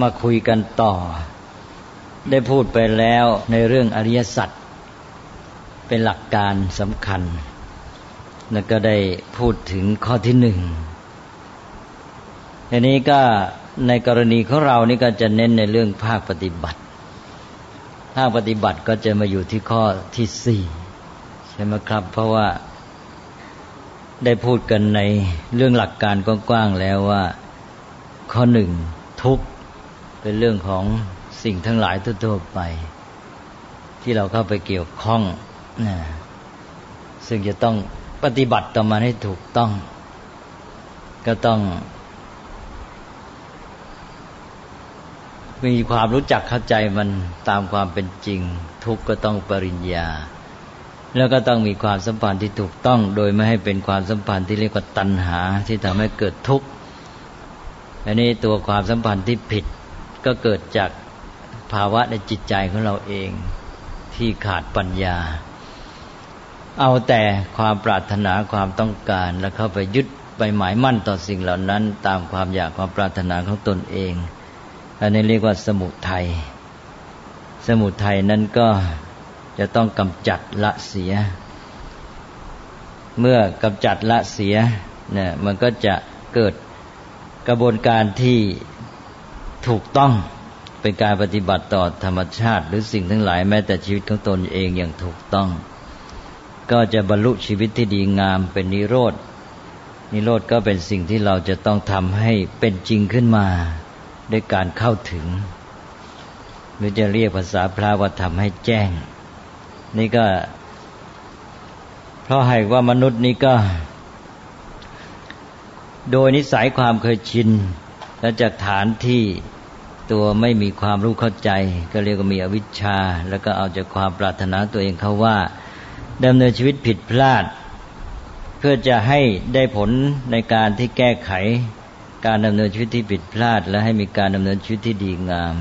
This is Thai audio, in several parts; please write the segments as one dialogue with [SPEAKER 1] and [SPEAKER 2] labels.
[SPEAKER 1] มาคุยกันต่อ ได้พูดไปแล้วในเรื่องอริยสัจเป็นหลักการสำคัญ แล้วก็ได้พูดถึงข้อที่หนึ่งทีนี้ก็ในกรณีของเรานี่ก็จะเน้นในเรื่องภาคปฏิบัติ ภาคปฏิบัติก็จะมาอยู่ที่ข้อที่สี่ใช่ไหมครับ เพราะว่าได้พูดกันในเรื่องหลักการกว้างๆแล้วว่า ข้อหนึ่งทุก เป็นเรื่องของสิ่งทั้งหลายทั่วๆไป ที่เราเข้าไปเกี่ยวข้องนะซึ่งจะต้องปฏิบัติต่อมาให้ถูกต้อง ก็ต้อง มีความรู้จักเข้าใจมันตามความเป็นจริง ทุกก็ต้องปริญญา แล้วก็ต้องมีความสัมพันธ์ที่ถูกต้อง โดยไม่ให้เป็นความสัมพันธ์ที่เรียกว่าตัณหาที่ทำให้เกิดทุกข์อันนี้ตัวความสัมพันธ์ที่ผิด ก็เกิดจากภาวะในจิตใจของเราเองที่ขาดปัญญา เอาแต่ความปรารถนาความต้องการแล้วเข้าไปยึดไปหมายมั่นต่อสิ่งเหล่านั้น ตามความอยากความปรารถนาของตนเองอันนี้เรียกว่าสมุทัยสมุทัยนั้นก็จะต้องกำจัดละเสีย เมื่อกำจัดละเสียเนี่ยมันก็จะเกิดกระบวนการที่ ถูกต้องเป็นการปฏิบัติต่อธรรมชาติ หรือสิ่งทั้งหลายแม้แต่ชีวิตของตนเองอย่างถูกต้อง ก็จะบรรลุชีวิตที่ดีงามเป็นนิโรธนิโรธก็เป็นสิ่งที่เราจะต้องทำให้เป็นจริงขึ้นมาด้วยการเข้าถึง หรือจะเรียกภาษาพระว่าทำให้แจ้ง นี่ก็ เพราะให้ว่ามนุษย์นี้ก็ โดยนิสัยความเคยชินและจากฐานที่ ตัวไม่มีความรู้เข้าใจ ก็เรียกว่ามีอวิชชา แล้วก็เอาจากความปรารถนาตัวเองเขาว่าดำเนินชีวิตผิดพลาด เพื่อจะให้ได้ผลในการที่แก้ไข การดำเนินชีวิตที่ผิดพลาด และให้มีการดำเนินชีวิตที่ดีงาม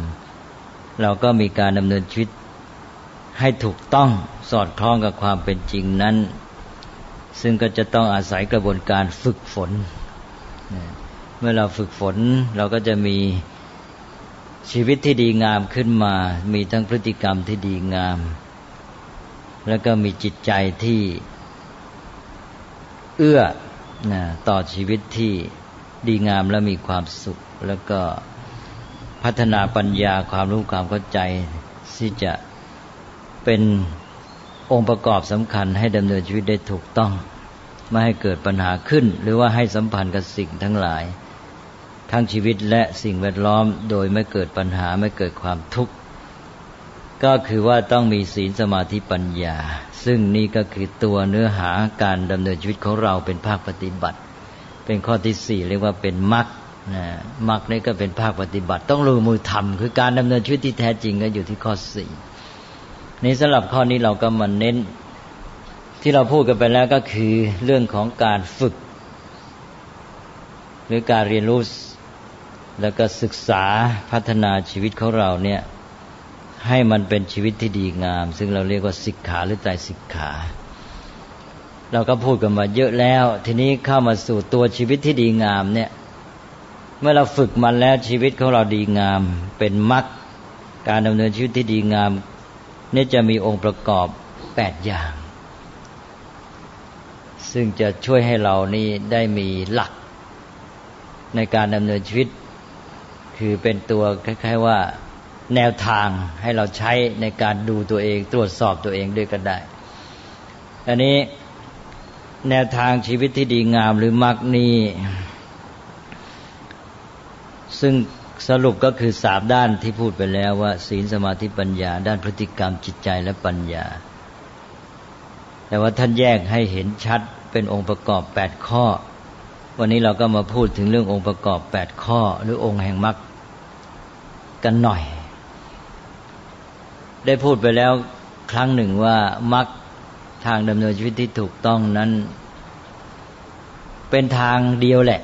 [SPEAKER 1] เราก็มีการดำเนินชีวิตให้ถูกต้องสอดคล้องกับความเป็นจริงนั้น ซึ่งก็จะต้องอาศัยกระบวนการฝึกฝน เมื่อเราฝึกฝนเราก็จะมี ชีวิตที่ดีงามขึ้นมา มีทั้งพฤติกรรมที่ดีงาม แล้วก็มีจิตใจที่เอื้อนะต่อชีวิตที่ดีงามและมีความสุข แล้วก็พัฒนาปัญญาความรู้ความเข้าใจ ที่จะเป็นองค์ประกอบสำคัญให้ดำเนินชีวิตได้ถูกต้อง ไม่ให้เกิดปัญหาขึ้น หรือว่าให้สัมพันธ์กับสิ่งทั้งหลาย ทั้งชีวิตและสิ่งแวดล้อมโดยไม่เกิดปัญหาไม่เกิดความทุกข์ ก็คือว่าต้องมีศีลสมาธิปัญญา ซึ่งนี่ก็คือตัวเนื้อหาการดำเนินชีวิตของเราเป็นภาคปฏิบัติ เป็นข้อที่สี่เรียกว่าเป็นมรรคนะมรรคนี่ก็เป็นภาคปฏิบัติ ต้องลงมือทำคือการดำเนินชีวิตที่แท้จริงก็อยู่ที่ข้อสี่ในสำหรับข้อนี้เราก็มาเน้นที่เราพูดกันไปแล้วก็คือเรื่องของการฝึก หรือการเรียนรู้ แล้วก็ศึกษาพัฒนาชีวิตของเราเนี่ยให้มันเป็นชีวิตที่ดีงาม ซึ่งเราเรียกว่าสิกขาหรือใจสิกขา เราก็พูดกันมาเยอะแล้ว ทีนี้เข้ามาสู่ตัวชีวิตที่ดีงามเนี่ย เมื่อเราฝึกมันแล้วชีวิตของเราดีงาม เป็นมรรคการดำเนินชีวิตที่ดีงามนี่จะมีองค์ประกอบแปดอย่าง ซึ่งจะช่วยให้เรานี่ได้มีหลักในการดำเนินชีวิต คือเป็นตัวคล้าย ๆว่าแนวทางให้เราใช้ในการดูตัวเอง ตรวจสอบตัวเองด้วยก็ได้ อันนี้แนวทางชีวิตที่ดีงามหรือมรรคนี้ซึ่งสรุปก็คือสามด้านที่พูดไปแล้วว่า ศีลสมาธิปัญญา ด้านพฤติกรรมจิตใจและปัญญา แต่ว่าท่านแยกให้เห็นชัดเป็นองค์ประกอบแปดข้อ วันนี้เราก็มาพูดถึงเรื่ององค์ประกอบแปดข้อ หรือองค์แห่งมรรค กันหน่อย ได้พูดไปแล้วครั้งหนึ่งว่ามรรคทางดำเนินชีวิตที่ถูกต้องนั้น เป็นทางเดียวแหละ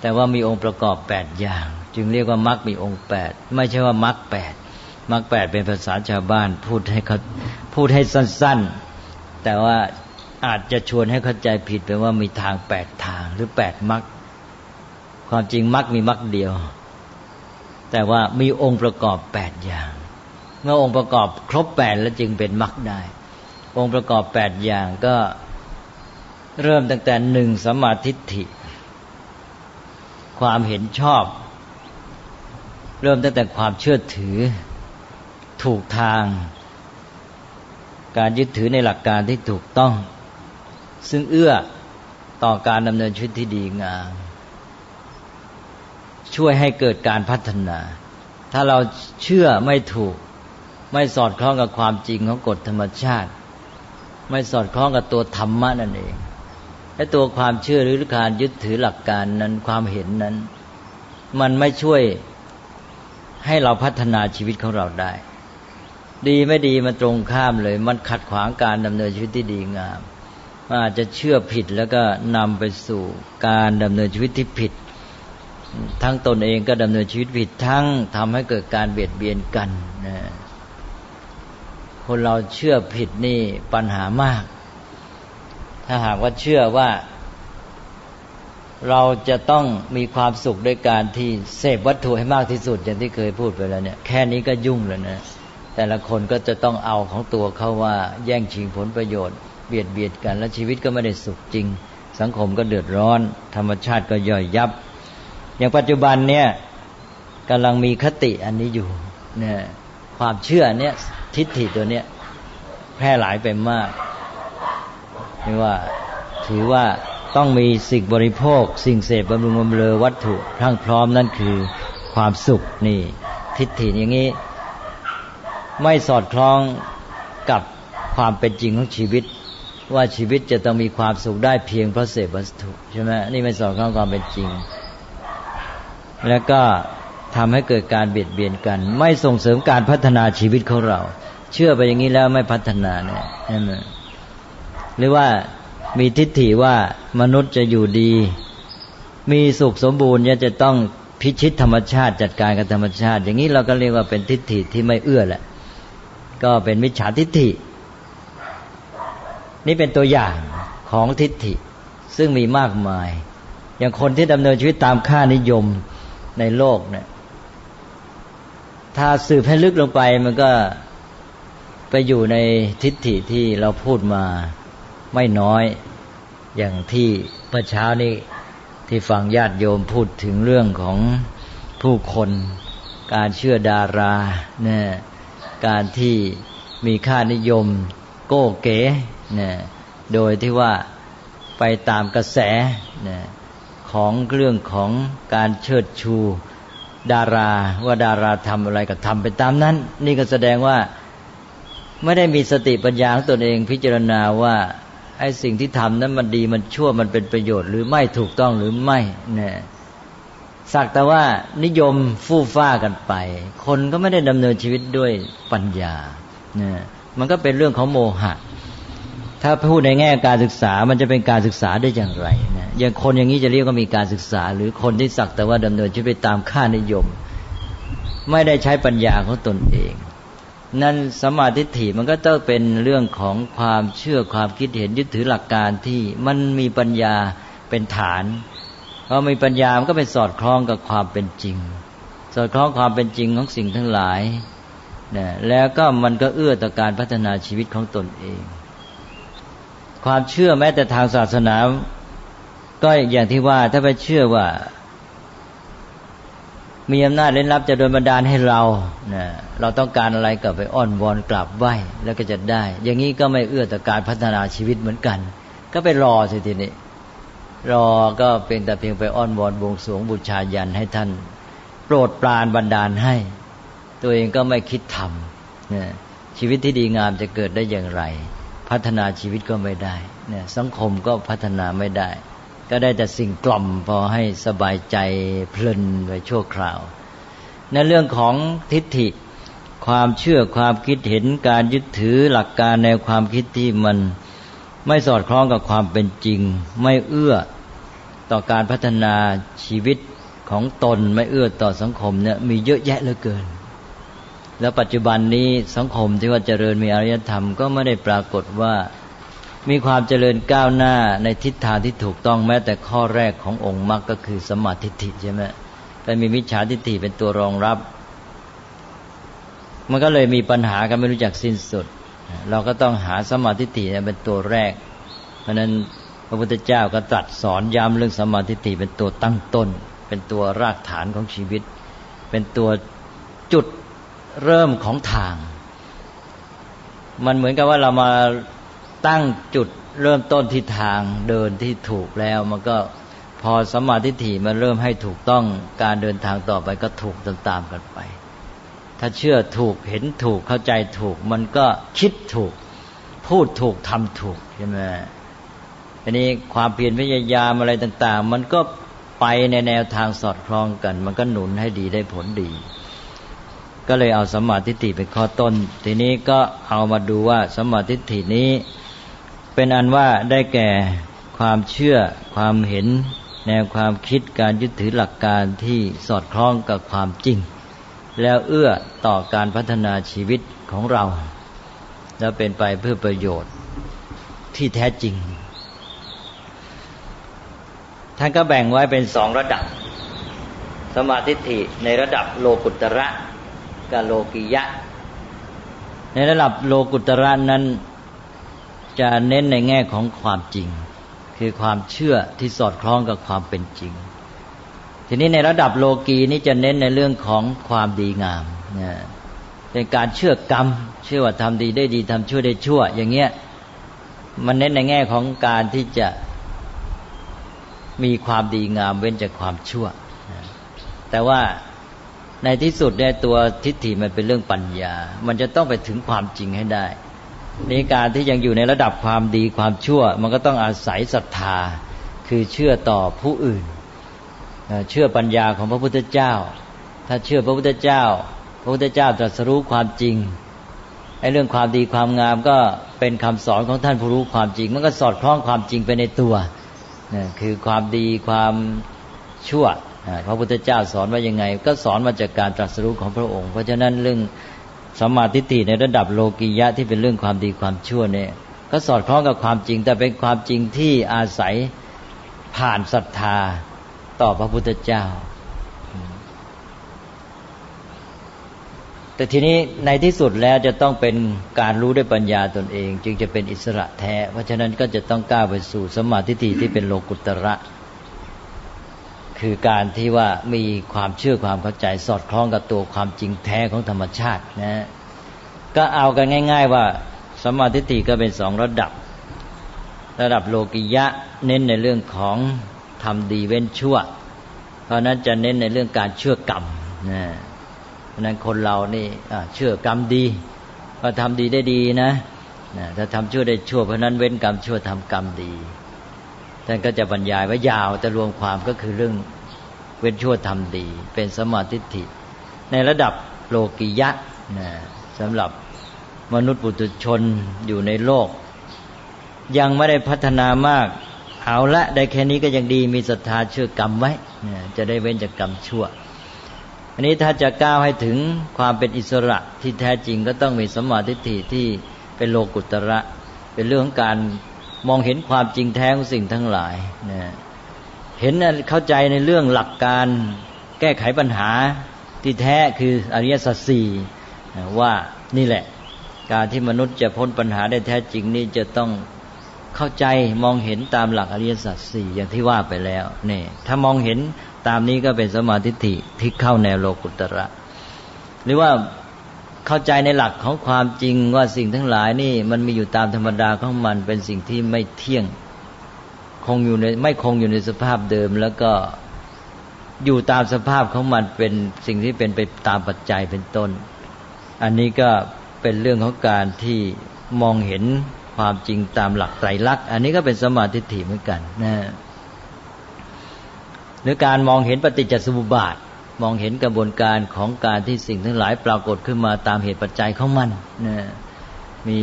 [SPEAKER 1] แต่ว่ามีองค์ประกอบแปดอย่าง จึงเรียกว่ามรรคมีองค์แปดไม่ใช่ว่ามรรคแปดมรรคแปดเป็นภาษาชาวบ้านพูดให้เขาพูดให้สั้น ๆ แต่ว่าอาจจะชวนให้เข้าใจผิดไปว่ามีทางแปดทางหรือแปดมรรคความจริงมรรคมีมรรคเดียว แต่ว่ามีองค์ประกอบแปดอย่าง เมื่อองค์ประกอบครบแปดแล้วจึงเป็นมรรคได้ องค์ประกอบแปดอย่างก็เริ่มตั้งแต่หนึ่งสมาธิฐิ ความเห็นชอบ เริ่มตั้งแต่ความเชื่อถือถูกทาง การยึดถือในหลักการที่ถูกต้อง ซึ่งเอื้อต่อการดำเนินชีวิตที่ดีงาม ช่วยให้เกิดการพัฒนา ถ้าเราเชื่อไม่ถูก ไม่สอดคล้องกับความจริงของกฎธรรมชาติ ไม่สอดคล้องกับตัวธรรมะนั่นเองไอ้ตัวความเชื่อหรือการยึดถือหลักการนั้นความเห็นนั้น มันไม่ช่วยให้เราพัฒนาชีวิตของเราได้ ดีไม่ดีมันตรงข้ามเลย มันขัดขวางการดำเนินชีวิตที่ดีงามอาจจะเชื่อผิดแล้วก็นำไปสู่การดำเนินชีวิตที่ผิด ทั้งตนเองก็ดำเนินชีวิตผิดทั้งทำให้เกิดการเบียดเบียนกันนะคนเราเชื่อผิดนี่ปัญหามาก ถ้าหากว่าเชื่อว่า เราจะต้องมีความสุขด้วยการที่เสพวัตถุให้มากที่สุดอย่างที่เคยพูดไปแล้วเนี่ย แค่นี้ก็ยุ่งแล้วนะ แต่ละคนก็จะต้องเอาของตัวเขาว่าแย่งชิงผลประโยชน์เบียดเบียดกัน แล้วชีวิตก็ไม่ได้สุขจริง สังคมก็เดือดร้อน ธรรมชาติก็ย่อยยับ อย่างปัจจุบันเนี่ยกำลังมีคติอันนี้อยู่เนี่ยความเชื่อเนี่ยทิฏฐิตัวเนี้ยแพร่หลายไปมากนี่ว่าถือว่าต้องมีสิ่งบริโภค สิ่งเสพบำรุงบำเรอวัตถุทั้งพร้อมนั่นคือความสุขนี่ ทิฏฐิอย่างนี้ ไม่สอดคล้องกับความเป็นจริงของชีวิต ว่าชีวิตจะต้องมีความสุขได้เพียงเพราะเสพวัตถุใช่ไหมนี่ไม่สอดคล้องความเป็นจริง แล้วก็ทำให้เกิดการเบียดเบียนกัน ไม่ส่งเสริมการพัฒนาชีวิตของเรา เชื่อไปอย่างนี้แล้วไม่พัฒนาเนี่ยใช่ไหมหรือว่ามีทิฏฐิว่ามนุษย์จะอยู่ดี มีสุขสมบูรณ์จะต้องพิชิตธรรมชาติจัดการกับธรรมชาติ อย่างนี้เราก็เรียกว่าเป็นทิฏฐิที่ไม่เอื้อแหละ ก็เป็นมิจฉาทิฏฐิ นี่เป็นตัวอย่างของทิฏฐิซึ่งมีมากมาย อย่างคนที่ดำเนินชีวิตตามค่านิยม ในโลกเนี่ย ถ้าสืบให้ลึกลงไปมันก็ไปอยู่ในทิฏฐิที่เราพูดมาไม่น้อย อย่างที่เมื่อเช้านี้ที่ฟังญาติโยมพูดถึงเรื่องของผู้คนการเชื่อดาราเนี่ยการที่มีค่านิยมโก้เก๋นะโดยที่ว่าไปตามกระแสเนะ ของเรื่องของการเชิดชู ดาราว่าดาราทำอะไรก็ทำไปตามนั้น นี่ก็แสดงว่าไม่ได้มีสติปัญญาของตนเองพิจารณาว่าไอ้สิ่งที่ทำนั้นมันดีมันชั่วมันเป็นประโยชน์ หรือไม่ถูกต้องหรือไม่เนี่ยสักแต่ว่านิยมฟู่ฟ้ากันไป คนก็ไม่ได้ดำเนินชีวิตด้วยปัญญาเนี่ยมันก็เป็นเรื่องของโมหะ ถ้าพูดในแง่การศึกษามันจะเป็นการศึกษาได้อย่างไรนะอย่างคนอย่างนี้จะเรียกว่ามีการศึกษา หรือคนที่สักแต่ว่าดำเนินชีวิตตามค่านิยม ไม่ได้ใช้ปัญญาของตนเอง นั่นสมาธิฐิมันก็ต้องเป็นเรื่องของความเชื่อความคิดเห็นยึดถือหลักการที่มันมีปัญญาเป็นฐานพอมีปัญญามันก็ไปสอดคล้องกับความเป็นจริง สอดคล้องความเป็นจริงของสิ่งทั้งหลายนะแล้วก็มันก็เอื้อต่อการพัฒนาชีวิตของตนเอง ความเชื่อแม้แต่ทางศาสนา ก็อย่างที่ว่าถ้าไปเชื่อว่า มีอำนาจเล่นลับจะโดนบันดาลให้เรานะเราต้องการอะไรก็ไปอ้อนวอนกราบไหว้แล้วก็จะได้ อย่างนี้ก็ไม่เอื้อต่อการพัฒนาชีวิตเหมือนกัน ก็ไปรอสิทีนี้รอก็เป็นแต่เพียงไปอ้อนวอนบวงสรวงบูชายันให้ท่าน โปรดปรานบันดาลให้ ตัวเองก็ไม่คิดทำนะชีวิตที่ดีงามจะเกิดได้อย่างไร พัฒนาชีวิตก็ไม่ได้เนี่ยสังคมก็พัฒนาไม่ได้ ก็ได้แต่สิ่งกล่อมพอให้สบายใจเพลินไปชั่วคราว ในเรื่องของทิฏฐิความเชื่อความคิดเห็นการยึดถือหลักการในความคิดที่มันไม่สอดคล้องกับความเป็นจริง ไม่เอื้อต่อการพัฒนาชีวิตของตนไม่เอื้อต่อสังคมเนี่ยมีเยอะแยะเหลือเกิน แล้วปัจจุบันนี้สังคมที่ว่าเจริญมีอารยธรรมก็ไม่ได้ปรากฏว่ามีความเจริญก้าวหน้าในทิศทางที่ถูกต้องแม้แต่ข้อแรกขององค์มรรคก็คือสมาธิิใช่ไหมแต่มีมิจฉาทิฏฐิเป็นตัวรองรับ มันก็เลยมีปัญหากันไม่รู้จักสิ้นสุด เราก็ต้องหาสมาธิฏฐิเป็นตัวแรก เพราะนั้นพระพุทธเจ้าก็ตรัสสอนย้ำเรื่องสมาธิฏฐิเป็นตัวตั้งต้น เป็นตัวรากฐานของชีวิต เป็นตัวจุด เริ่มของทาง มันเหมือนกับว่าเรามาตั้งจุดเริ่มต้นที่ทางเดินที่ถูกแล้ว มันก็พอสมาธิถี่มันเริ่มให้ถูกต้องการเดินทางต่อไปก็ถูกตามๆกันไป ถ้าเชื่อถูกเห็นถูกเข้าใจถูก มันก็คิดถูก พูดถูกทำถูกใช่ไหมอันนี้ความเพียรพยายามอะไรต่าง ๆ มันก็ไปในแนวทางสอดคล้องกัน มันก็หนุนให้ดีได้ผลดี ก็เลยเอาสมาธิฏฐิเป็นข้อต้น ทีนี้ก็เอามาดูว่าสมาธิฏฐินี้ เป็นอันว่าได้แก่ความเชื่อความเห็น แนวความคิดการยึดถือหลักการที่สอดคล้องกับความจริง แล้วเอื้อต่อการพัฒนาชีวิตของเรา แล้วเป็นไปเพื่อประโยชน์ที่แท้จริง ท่านก็แบ่งไว้เป็นสองระดับ สมาธิิในระดับโลกุตระ กับโลกิยะ ในระดับโลกุตระนั้น จะเน้นในแง่ของความจริง คือความเชื่อที่สอดคล้องกับความเป็นจริง ทีนี้ในระดับโลกีนี่จะเน้นในเรื่องของความดีงามนะเป็นการเชื่อกรรม เชื่อว่าทำดีได้ดีทำชั่วได้ชั่ว อย่างเงี้ยมันเน้นในแง่ของการที่จะมีความดีงามเว้นจากความชั่ว แต่ว่า ในที่สุดเนี่ยตัวทิฏฐิมันเป็นเรื่องปัญญา มันจะต้องไปถึงความจริงให้ได้นี่การที่ยังอยู่ในระดับความดีความชั่ว มันก็ต้องอาศัยศรัทธา คือเชื่อต่อผู้อื่น เชื่อปัญญาของพระพุทธเจ้า ถ้าเชื่อพระพุทธเจ้า พระพุทธเจ้าตรัสรู้ความจริงไอ้เรื่องความดีความงามก็เป็นคำสอนของท่านผู้รู้ความจริง มันก็สอดคล้องความจริงไปในตัว คือความดีความชั่ว พระพุทธเจ้าสอนว่ายังไง ก็สอนมาจากการตรัสรู้ของพระองค์ เพราะฉะนั้นเรื่องสัมมาทิฏฐิในระดับโลกียะที่เป็นเรื่องความดีความชั่วเนี่ย ก็สอดคล้องกับความจริง แต่เป็นความจริงที่อาศัยผ่านศรัทธาต่อพระพุทธเจ้า แต่ทีนี้ในที่สุดแล้วจะต้องเป็นการรู้ด้วยปัญญาตนเอง จึงจะเป็นอิสระแท้ เพราะฉะนั้นก็จะต้องก้าวไปสู่สมาธิฏฐิที่เป็นโลกุตระ คือการที่ว่ามีความเชื่อความเข้าใจสอดคล้องกับตัวความจริงแท้ของธรรมชาตินะก็เอากันง่าย ๆ ว่าสมาธิฏฐิก็เป็นสองระดับ ระดับโลกิยะเน้นในเรื่องของทำดีเว้นชั่ว เพราะนั้นจะเน้นในเรื่องการเชื่อกรรมนะเพราะนั้นคนเรานี่เชื่อกรรมดีก็ทำดีได้ดีนะถ้าทำชั่วได้ชั่วเพราะนั้นเว้นกรรมชั่วทำกรรมดีท่านก็จะบรรยายไว้ยาวแต่รวมความก็คือเรื่อง เว้นชั่วทำดี เป็นสมาธิิในระดับโลกิยะนะสำหรับมนุษย์ปุถุชนอยู่ในโลก ยังไม่ได้พัฒนามาก เอาละได้แค่นี้ก็ยังดีมีศรัทธาเชื่อกรรมไว้จะได้เว้นจากกรรมชั่วอันนี้ถ้าจะก้าวให้ถึงความเป็นอิสระที่แท้จริงก็ต้องมีสมาธิที่เป็นโลกุตระ เป็นเรื่องของการมองเห็นความจริงแท้ของสิ่งทั้งหลายนะ เห็นเข้าใจในเรื่องหลักการแก้ไขปัญหาที่แท้คืออริยสัจสี่ว่านี่แหละ การที่มนุษย์จะพ้นปัญหาได้แท้จริงนี่จะต้องเข้าใจมองเห็นตามหลักอริยสัจสี่อย่างที่ว่าไปแล้วนี่ถ้ามองเห็นตามนี้ก็เป็นสมาธิที่เข้าแนวโลกุตระ หรือว่าเข้าใจในหลักของความจริงว่าสิ่งทั้งหลายนี่มันมีอยู่ตามธรรมดาของมันเป็นสิ่งที่ไม่เที่ยง คงอยู่ในไม่คงอยู่ในสภาพเดิม แล้วก็อยู่ตามสภาพของมันเป็นสิ่งที่เป็นไปตามปัจจัยเป็นต้น อันนี้ก็เป็นเรื่องของการที่มองเห็นความจริงตามหลักไตรลักษณ์อันนี้ก็เป็นสมาธิถี่เหมือนกันนะหรือการมองเห็นปฏิจจสมุปบาท มองเห็นกระบวนการของการที่สิ่งทั้งหลายปรากฏขึ้นมาตามเหตุปัจจัยของมันนะมี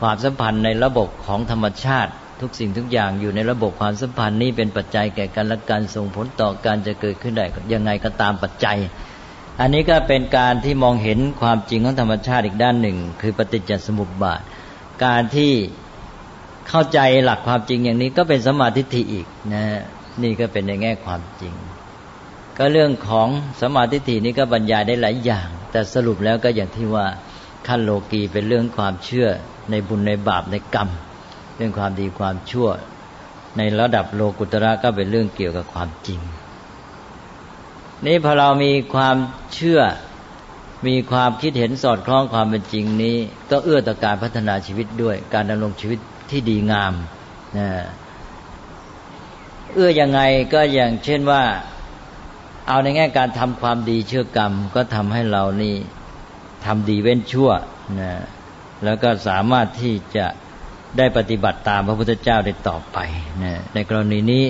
[SPEAKER 1] ความสัมพันธ์ในระบบของธรรมชาติ ทุกสิ่งทุกอย่างอยู่ในระบบความสัมพันธ์นี้เป็นปัจจัยแก่กันและการส่งผลต่อการจะเกิดขึ้นได้ยังไงก็ตามปัจจัย อันนี้ก็เป็นการที่มองเห็นความจริงของธรรมชาติอีกด้านหนึ่ง คือปฏิจจสมุปบาท การที่เข้าใจหลักความจริงอย่างนี้ก็เป็นสมาธิิอีกนะนี่ก็เป็นในแง่ความจริง ก็เรื่องของสมาธิินี้ก็บรรยายได้หลายอย่าง แต่สรุปแล้วก็อย่างที่ว่าขั้นโลกีเป็นเรื่องความเชื่อในบุญในบาปในกรรม รื่องความดีความชั่ว ในระดับโลกุตระก็เป็นเรื่องเกี่ยวกับความจริง นี่พอเรามีความเชื่อมีความคิดเห็นสอดคล้องความเป็นจริงนี้ ก็เอื้อต่อการพัฒนาชีวิตด้วย การดำรงชีวิตที่ดีงามนะเอื้อยังไงก็อย่างเช่นว่า เอาในแง่การทำความดีเชื่อกรรม ก็ทำให้เรานี่ทำดีเว้นชั่วนะแล้วก็สามารถที่จะ ได้ปฏิบัติตามพระพุทธเจ้าได้ต่อไปนะในกรณีนี้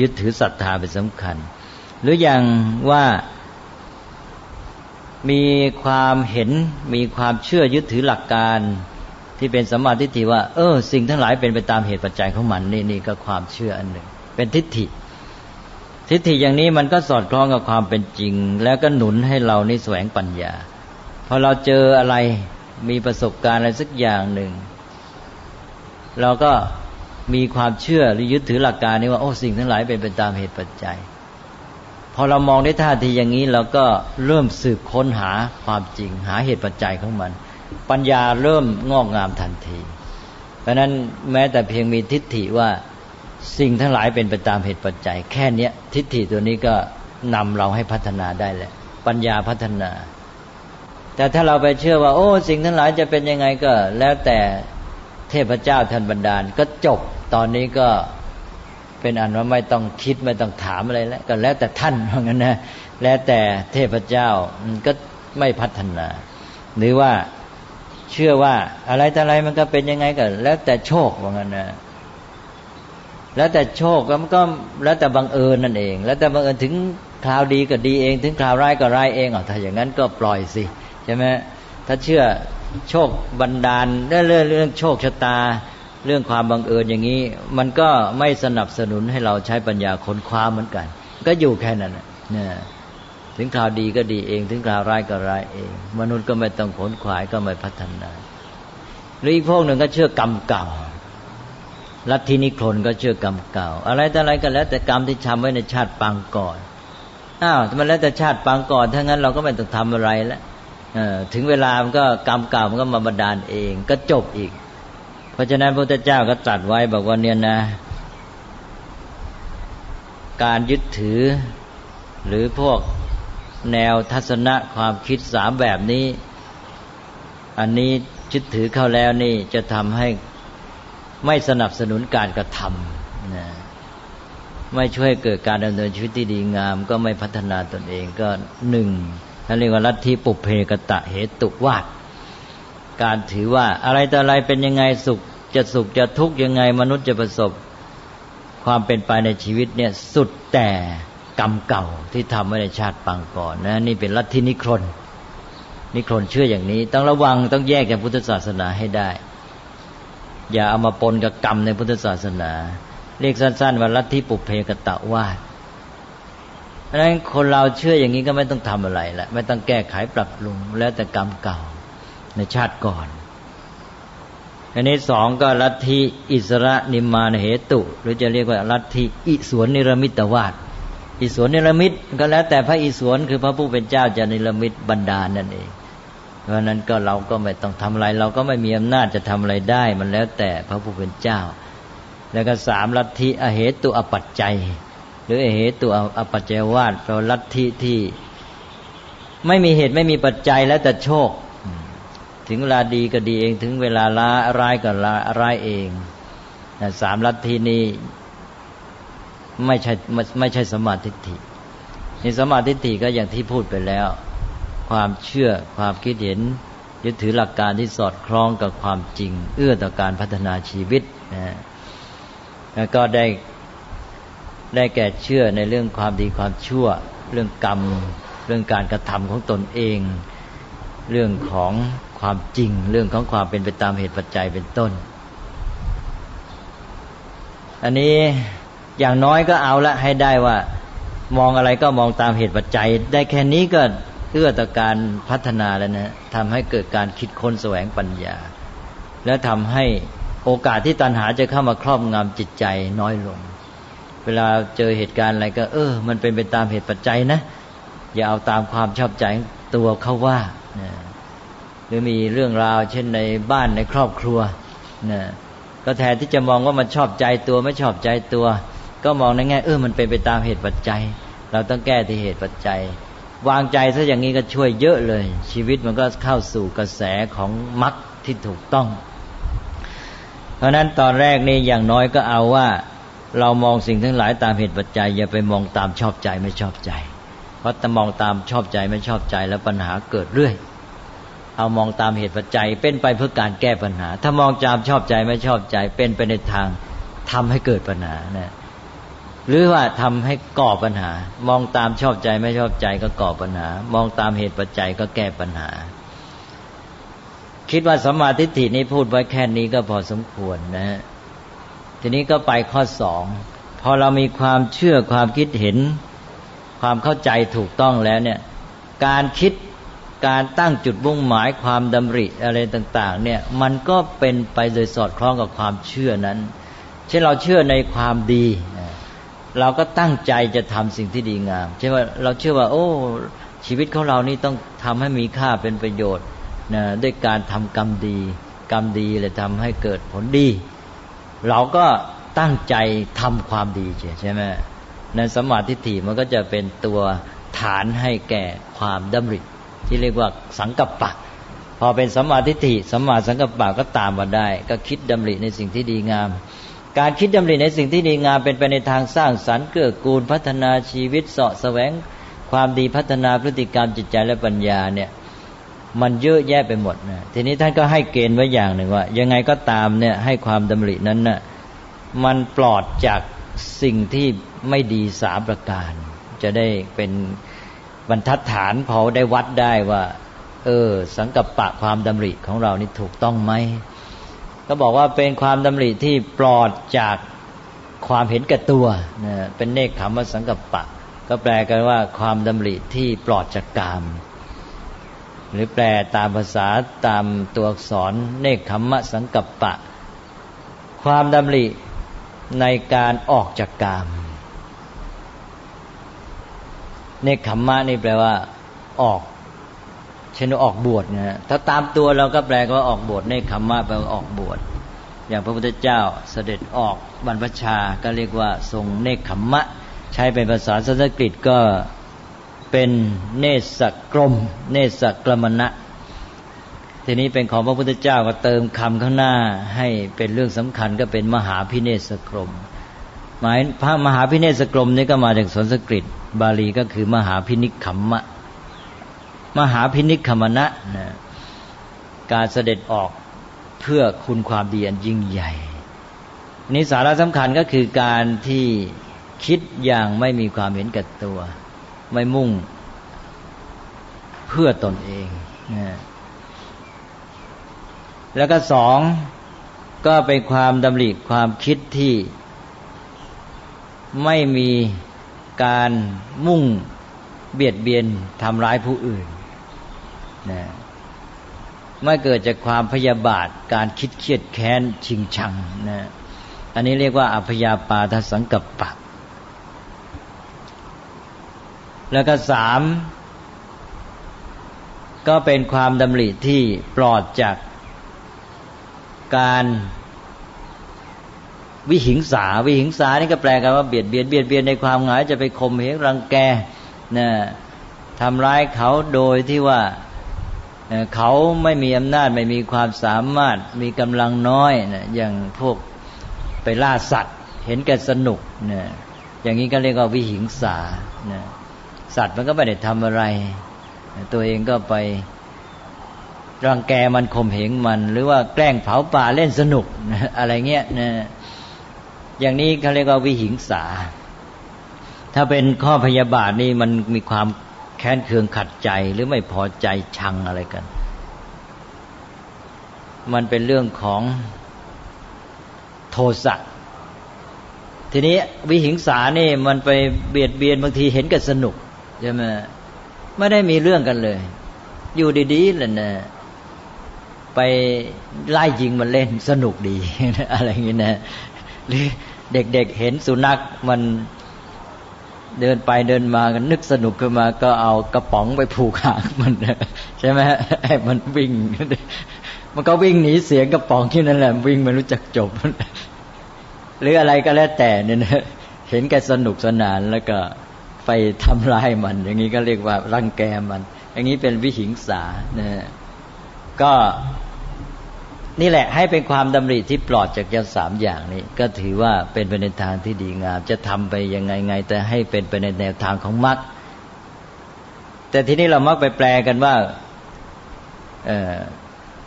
[SPEAKER 1] ยึดถือศรัทธาเป็นสำคัญ หรืออย่างว่ามีความเห็นมีความเชื่อยึดถือหลักการที่เป็นสมาธิฏฐิว่า เออ สิ่งทั้งหลายเป็นไปตามเหตุปัจจัยของมันนี่นี่ก็ความเชื่ออันหนึ่ง เป็นทิฏฐิ ทิฏฐิอย่างนี้มันก็สอดคล้องกับความเป็นจริง แล้วก็หนุนให้เรานี่แสวงปัญญาพอเราเจออะไรมีประสบการณ์อะไรสักอย่างหนึ่ง เราก็มีความเชื่อหรือยึดถือหลักการนี้ว่าโอ้สิ่งทั้งหลายเป็นไปตามเหตุปัจจัย พอเรามองได้ท่าทีอย่างนี้เราก็เริ่มสืบค้นหาความจริง หาเหตุปัจจัยของมัน ปัญญาเริ่มงอกงามทันที เพราะนั้นแม้แต่เพียงมีทิฏฐิว่าสิ่งทั้งหลายเป็นไปตามเหตุปัจจัย แค่เนี้ยทิฏฐิตัวนี้ก็นำเราให้พัฒนาได้แหละ ปัญญาพัฒนา แต่ถ้าเราไปเชื่อว่า โอ้ สิ่งทั้งหลายจะเป็นยังไงก็ แล้วแต่ เทพเจ้าท่านบันดาลก็จบตอนนี้ก็เป็นอันว่าไม่ต้องคิดไม่ต้องถามอะไรแล้วก็แล้วแต่ท่านเพราะงั้นนะแล้วแต่เทพเจ้ามันก็ไม่พัฒนา หรือว่าเชื่อว่าอะไรแต่อะไรมันก็เป็นยังไงก็แล้วแต่โชคว่างั้นนะแล้วแต่โชคก็มันก็แล้วแต่บังเอิญนั่นเอง แล้วแต่บังเอิญถึงคราวดีก็ดีเอง ถึงคราวร้ายก็ร้ายเองอ๋อถ้าอย่างนั้นก็ปล่อยสิใช่ไหมถ้าเชื่อ โชคบันดาลเรื่องเรื่องโชคชะตา เรื่องความบังเอิญอย่างนี้ มันก็ไม่สนับสนุนให้เราใช้ปัญญาค้นคว้าเหมือนกัน ก็อยู่แค่นั้นนะถึงข่าวดีก็ดีเอง ถึงข่าวร้ายก็ร้ายเอง มนุษย์ก็ไม่ต้องขนขวายก็ไม่พัฒนา หรืออีกพวกหนึ่งก็เชื่อกรรมเก่าลัทธินิครนก็เชื่อกรรมเก่า อะไรแต่อะไรก็แล้ว แต่กรรมที่ทำไว้ในชาติปางก่อนอ้าวมันแล้วแต่ชาติปางก่อนถ้างั้นเราก็ไม่ต้องทำอะไรแล้ว ถึงเวลามันก็กรรมเก่ามันก็มาบันดาลเองก็จบอีก เพราะฉะนั้นพระพุทธเจ้าก็ตรัสไว้บอกว่าเนี่ยนะ การยึดถือ หรือพวกแนวทัศนะความคิดสามแบบนี้ อันนี้ยึดถือเข้าแล้วนี่จะทำให้ไม่สนับสนุนการกระทำนะไม่ช่วยเกิดการดำเนินชีวิตที่ดีงาม ก็ไม่พัฒนาตนเองก็หนึ่ง ท่านเรียกว่าลัทธิปุเพกตะเหตุวาดการถือว่าอะไรแต่อะไรเป็นยังไงสุขจะสุขจะทุกข์ยังไงมนุษย์จะประสบ ความเป็นไปในชีวิตเนี่ยสุดแต่กรรมเก่าที่ทำไว้ในชาติปางก่อนนะนี่เป็นลัทธินิครนนิครนเชื่ออย่างนี้ ต้องระวังต้องแยกจากพุทธศาสนาให้ได้ อย่าเอามาปนกับกรรมในพุทธศาสนา เรียกสั้นๆว่าลัทธิปุเพกตะวาด เพราะฉะนั้นคนเราเชื่ออย่างนี้ก็ไม่ต้องทำอะไรละไม่ต้องแก้ไขปรับปรุงแล้วแต่กรรมเก่าในชาติก่อนอันนี้สองก็ลัทธิอิสระนิมานเหตุ หรือจะเรียกว่าลัทธิอิสวนนิรมิตวาดอิสวนนิรมิตก็แล้วแต่พระอิสวนคือพระผู้เป็นเจ้าจะนิรมิตบรรดานั่นเอง เพราะนั้นก็เราก็ไม่ต้องทำอะไร เราก็ไม่มีอำนาจจะทำอะไรได้ มันแล้วแต่พระผู้เป็นเจ้า แล้วก็สามลัทธิอเหตุอปัจจัย รือเหตุอปัจจยวาดแปลลัทธิที่ ไม่มีเหตุไม่มีปัจจัยแล้วแต่โชค ถึงเวลาดีก็ดีเอง ถึงเวลาร้าร้ายก็ร้ายเองสามลัทธินี้ไม่ใช่ไม่ใช่สมาธิิในสมาธิิก็อย่างที่พูดไปแล้ว ความเชื่อความคิดเห็นยึดถือหลักการที่สอดคล้องกับความจริง เอื้อต่อการพัฒนาชีวิตนะแล้วก็ได้ ได้แก่เชื่อในเรื่องความดีความชั่ว เรื่องกรรม เรื่องการกระทำของตนเอง เรื่องของความจริง เรื่องของความเป็นไปตามเหตุปัจจัยเป็นต้น อันนี้อย่างน้อยก็เอาละให้ได้ว่ามองอะไรก็มองตามเหตุปัจจัย ได้แค่นี้ก็เอื้อต่อการพัฒนาแล้วนะทำให้เกิดการคิดค้นแสวงปัญญา และทำให้โอกาสที่ตัณหาจะเข้ามาครอบงำจิตใจน้อยลง เวลาเจอเหตุการณ์อะไรก็ เออ มันเป็นไปตามเหตุปัจจัยนะ อย่าเอาตามความชอบใจตัวเขาว่านะหรือมีเรื่องราวเช่นในบ้านในครอบครัวนะก็แทนที่จะมองว่ามันชอบใจตัวไม่ชอบใจตัว ก็มองในแง่เออ มันเป็นไปตามเหตุปัจจัย เราต้องแก้ที่เหตุปัจจัย วางใจซะอย่างนี้ก็ช่วยเยอะเลย ชีวิตมันก็เข้าสู่กระแสของมรรคที่ถูกต้อง เพราะนั้นตอนแรกนี่อย่างน้อยก็เอาว่า เรามองสิ่งทั้งหลายตามเหตุปัจจัย อย่าไปมองตามชอบใจไม่ชอบใจ เพราะถ้ามองตามชอบใจไม่ชอบใจแล้วปัญหาเกิดเรื่อย เอามองตามเหตุปัจจัยเป็นไปเพื่อการแก้ปัญหา ถ้ามองตามชอบใจไม่ชอบใจ เป็นไปในทางทำให้เกิดปัญหานะหรือว่าทำให้ก่อปัญหา มองตามชอบใจไม่ชอบใจก็ก่อปัญหา มองตามเหตุปัจจัยก็แก้ปัญหา คิดว่าสมาธิฐินี้พูดไว้แค่นี้ก็พอสมควรนะฮะ ทีนี้ก็ไปข้อสองพอเรามีความเชื่อความคิดเห็น ความเข้าใจถูกต้องแล้วเนี่ย การคิดการตั้งจุดมุ่งหมายความดำริอะไรต่าง ๆ เนี่ยมันก็เป็นไปโดยสอดคล้องกับความเชื่อนั้น เช่นเราเชื่อในความดี เราก็ตั้งใจจะทำสิ่งที่ดีงามเช่นว่าเราเชื่อว่า โอ้ ชีวิตของเรานี่ต้องทำให้มีค่าเป็นประโยชน์นะด้วยการทำกรรมดี กรรมดีเลยทำให้เกิดผลดี เราก็ตั้งใจทำความดีใช่ไหมในสมาธิฏฐิมันก็จะเป็นตัวฐานให้แก่ความดำริ ที่เรียกว่าสังกัปปะ พอเป็นสมาธิฏฐิสมาสังกัปปะก็ตามมาได้ ก็คิดดำริในสิ่งที่ดีงาม การคิดดำริในสิ่งที่ดีงามเป็นไปในทางสร้างสรรค์เกื้อกูลพัฒนาชีวิตเสาะแสวงความดีพัฒนาพฤติกรรมจิตใจและปัญญาเนี่ย มันเยอะแยะไปหมดนะทีนี้ท่านก็ให้เกณฑ์ไว้อย่างหนึ่งว่า ยังไงก็ตามเนี่ยให้ความดำรินั้นนะ่ะมันปลอดจากสิ่งที่ไม่ดีสามประการ จะได้เป็นบรรทัดฐานพอได้วัดได้ว่า เออ สังกัปปะความดำริของเรานี่ถูกต้องไหมก็บอกว่าเป็นความดำริที่ปลอดจากความเห็นแก่ตัวนะเป็นเนคขมสังกัปปะ ก็แปลกันว่าความดำริที่ปลอดจากกาม หรือแปลตามภาษาตามตัวอักษรเนคขมมะสังกัปปะ ความดำริในการออกจากกาม เนคขมมะนี่แปลว่า ออกเช่นออกบวชนะถ้าตามตัวเราก็แปลว่าออกบวชในคำว่าแปลว่าออกบวชอย่างพระพุทธเจ้าเสด็จออกบรรพชาก็เรียกว่า ทรงเนคขมมะ ใช้เป็นภาษาสันสกฤตก็ เป็นเนสกรม เนสกรมณะ ทีนี้เป็นของพระพุทธเจ้าก็เติมคำข้างหน้าให้เป็นเรื่องสำคัญก็เป็นมหาพิเนสกรม หมายพระมหาพิเนสกรมนี้ก็มาจากสันสกฤต บาลีก็คือมหาพินิคขมมะ มหาพินิคขมณะนะการเสด็จออกเพื่อคุณความดีอันยิ่งใหญ่นี้สาระสำคัญก็คือการที่คิดอย่างไม่มีความเห็นกับตัว ไม่มุ่ง เพื่อตนเองนะแล้วก็สองก็เป็นความดำริความคิดที่ ไม่มีการมุ่งเบียดเบียนทำร้ายผู้อื่นนะไม่เกิดจากความพยาบาทการคิดเครียดแค้นชิงชังนะอันนี้เรียกว่าอัพยาปาทสังกัปปะ แล้วก็สามก็เป็นความดำริที่ปลอดจากการวิหิงสา วิหิงสานี่ก็แปลกันว่าเบียดเบียนเบียดเบียนในความหงายจะไปข่มเหงรังแกนะทำร้ายเขาโดยที่ว่าเขาไม่มีอำนาจไม่มีความสามารถมีกำลังน้อยนะอย่างพวกไปล่าสัตว์ เห็นแก่สนุกนะอย่างนี้ก็เรียกว่าวิหิงสานะ สัตว์มันก็ไม่ได้ทำอะไร ตัวเองก็ไปรังแกมันข่มเหงมัน หรือว่าแกล้งเผาป่าเล่นสนุกอะไรเงี้ยนะอย่างนี้เขาเรียกว่าวิหิงสา ถ้าเป็นข้อพยาบาทนี่มันมีความแค้นเคืองขัดใจหรือไม่พอใจชังอะไรกัน มันเป็นเรื่องของโทสะทีนี้วิหิงสานี่มันไปเบียดเบียนบางทีเห็นกันสนุก ใช่ไหมไม่ได้มีเรื่องกันเลย อยู่ดีๆเลยนะไปไล่ยิงมันเล่นสนุกดีอะไรอย่างนี้นะหรือเด็กๆเเห็นสุนัขมันเดินไปเดินมากันนึกสนุกขึ้นมา ก็เอากระป๋องไปผูกหางมันใช่ไหมให้มันวิ่ง มันก็วิ่งหนีเสียงกระป๋องที่นั่นแหละวิ่งไม่รู้จักจบ หรืออะไรก็แล้วแต่เนี่ยนะเห็นแกสนุกสนานแล้วก็ ไปทำลายมัน อย่างนี้ก็เรียกว่ารังแกมัน อย่างนี้เป็นวิหิงสานะก็นี่แหละให้เป็นความดำริที่ปลอดจากยาสามอย่างนี้ ก็ถือว่าเป็นไปในทางที่ดีงาม จะทำไปยังไงไง แต่ให้เป็นไปในแนวทางของมรรคแต่ทีนี้เรามักไปแปลกันว่า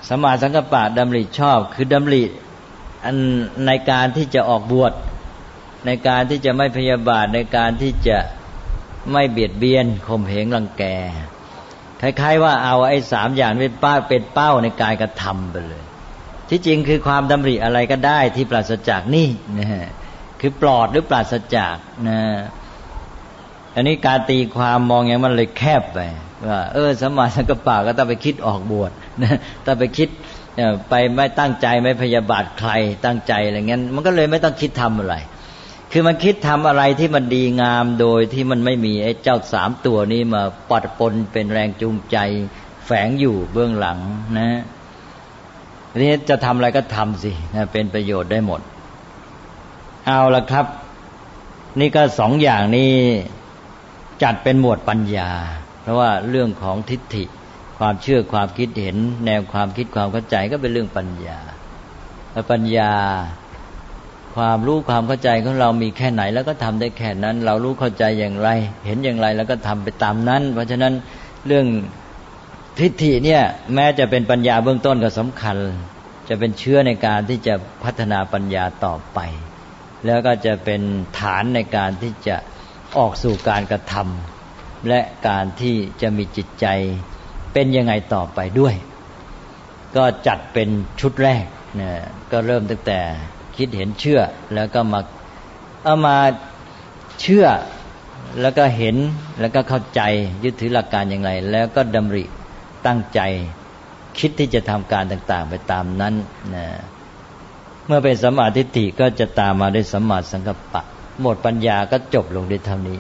[SPEAKER 1] สมาสังกปะดำริชอบ คือดำริอันในการที่จะออกบวชในการที่จะไม่พยาบาทในการที่จะ ไม่เบียดเบียนข่มเหงรังแก คล้ายๆ ว่าเอาไอ้สามอย่างเป็นป้าเป็นเป้าในการกระทำไปเลย ที่จริงคือความดำริอะไรก็ได้ที่ปราศจากนี่นะฮะคือปลอดหรือปราศจากนะอันนี้การตีความมองอย่างมันเลยแคบไปว่าเออสมาสังกปะก็ต้องไปคิดออกบวชนะต้องไปคิดไปไม่ตั้งใจไม่พยาบาทใครตั้งใจอะไรเงี้ยมันก็เลยไม่ต้องคิดทำอะไร คือมันคิดทำอะไรที่มันดีงามโดยที่มันไม่มีไอ้เจ้าสามตัวนี้มาปัดปนเป็นแรงจูงใจ แฝงอยู่เบื้องหลังนะทีนี้จะทำอะไรก็ทำสินะเป็นประโยชน์ได้หมด เอาละครับ นี่ก็สองอย่างนี้จัดเป็นหมวดปัญญา เพราะว่าเรื่องของทิฏฐิ ความเชื่อความคิดเห็น แนวความคิดความเข้าใจก็เป็นเรื่องปัญญาและปัญญา ความรู้ความเข้าใจของเรามีแค่ไหน แล้วก็ทำได้แค่นั้น เรารู้เข้าใจอย่างไร เห็นอย่างไรแล้วก็ทำไปตามนั้น เพราะฉะนั้นเรื่องทิฏฐิเนี่ย แม้จะเป็นปัญญาเบื้องต้นก็สำคัญ จะเป็นเชื้อในการที่จะพัฒนาปัญญาต่อไป แล้วก็จะเป็นฐานในการที่จะออกสู่การกระทำและการที่จะมีจิตใจเป็นยังไงต่อไปด้วย ก็จัดเป็นชุดแรกนะก็เริ่มตั้งแต่ คิดเห็นเชื่อ แล้วก็มาเอามาเชื่อแล้วก็เห็นแล้วก็เข้าใจยึดถือหลักการอย่างไร แล้วก็ดำริตั้งใจ คิดที่จะทำการต่างๆ ไปตามนั้นนะเมื่อเป็นสัมมาทิฏฐิก็จะตามมาด้วยสัมมาสังกัปปะ หมดปัญญาก็จบลงด้วยเท่านี้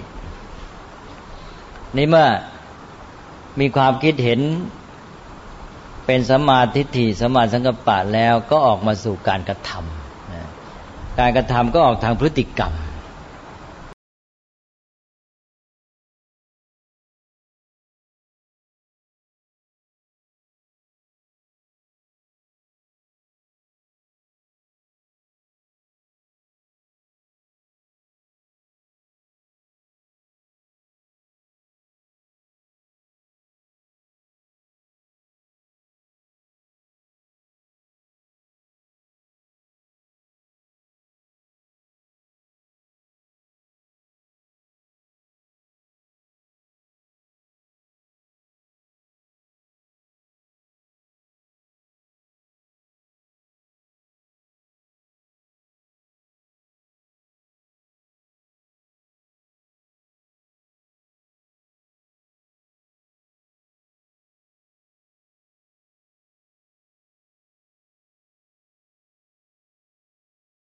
[SPEAKER 1] นี่เมื่อมีความคิดเห็นเป็นสัมมาทิฏฐิสัมมาสังกัปปะแล้วก็ออกมาสู่การกระทำ การกระทำก็ออกทางพฤติกรรม